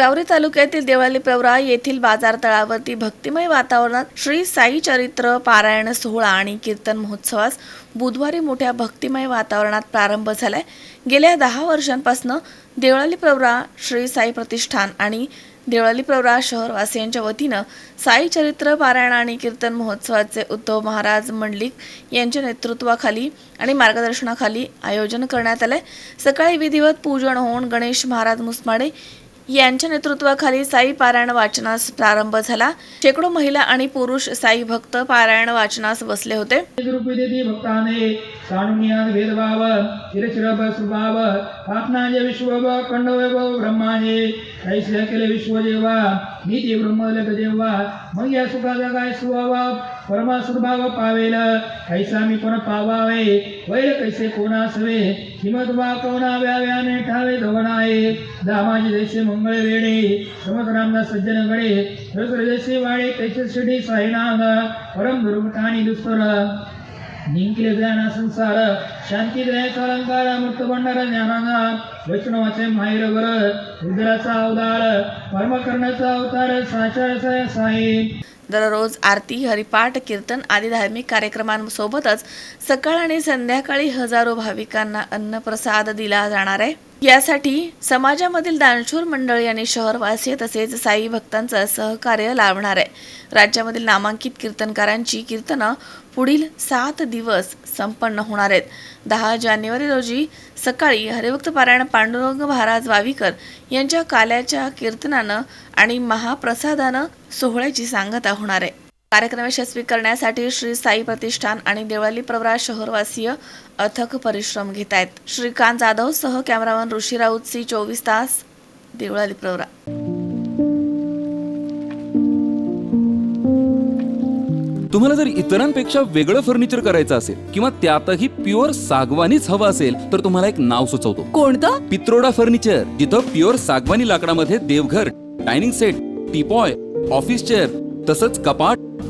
रावरी तालुक्यातील देवळाली प्रवरा येथील बाजार तळावरती भक्तिमय वातावरणात श्री साई चरित्र पारायण सोहळा आणि कीर्तन महोत्सवास बुधवारी मोठ्या भक्तिमय वातावरणात प्रारंभ झालाय. गेल्या दहा वर्षांपासून देवळाली प्रवरा श्री साई प्रतिष्ठान आणि देवळाली प्रवरा शहरवासियांच्या वतीनं साई चरित्र पारायण आणि कीर्तन महोत्सवाचे उद्धव महाराज मंडलिक यांच्या नेतृत्वाखाली आणि मार्गदर्शनाखाली आयोजन करण्यात आलंय. सकाळी विधिवत पूजन होऊन गणेश महाराज मुसमाडे यांच्या नेतृत्वाखाली साई पारायण वाचनास प्रारंभ झाला. शेकडो महिला आणि पुरुष साई भक्त पारायण वाचनास बसले होते. रूपी भेदभाव केले जेव्हा मग या सुभाव परमा पावेल कैसा मी पण पावावे वैर कैसे कोणासवे किमत बा कोणा व्याव्याने ठावे धवनाये दामाजी जैसे मंगळ वेळे समत रामदास सज्जन गडे रसर जैसे वाडे साईनाग परम दुर्गठानी दुस्तर जिंकले ज्ञान संसार शांती ग्रहाचा अलंकार मुक्त भंडार वैष्णवाचे माहेर वर रुद्राचा अवतार परमकर्णाचा अवतार साचार साई दररोज आरती हरिपाठ कीर्तन आदी धार्मिक कार्यक्रमांसोबतच सकाळ आणि संध्याकाळी हजारो भाविकांना अन्नप्रसाद दिला जाणार आहे. यासाठी समाजामधील दानशूर मंडळी आणि शहरवासीय तसेच साई भक्तांचं सहकार्य लाभणार आहे. राज्यामधील नामांकित कीर्तनकारांची कीर्तनं पुढील सात दिवस संपन्न होणार आहेत. दहा जानेवारी रोजी सकाळी हरिभक्त पारायण पांडुरंग महाराज वावीकर यांच्या काल्याच्या कीर्तनानं आणि महाप्रसादानं सोहळ्याची सांगता होणार आहे. कार्यक्रम यशस्वी करण्यासाठी श्री साई प्रतिष्ठान आणि देवळाली प्रवरा शहरवासीय अथक परिश्रम घेत आहेत श्रीकांत जाधव सह कॅमेरामन ऋषी राऊत सी चोवीस तास देवळाली प्रवरा. तुम्हाला जर इतरांपेक्षा वेगळं फर्निचर करायचं असेल किंवा त्यातही प्युअर सागवानीच हवं असेल तर तुम्हाला एक नाव सुचवतो. कोणतं? पित्रोडा फर्निचर जिथं प्युअर सागवानी लाकडामध्ये देवघर dining set teapoy office chair तसंच कपाट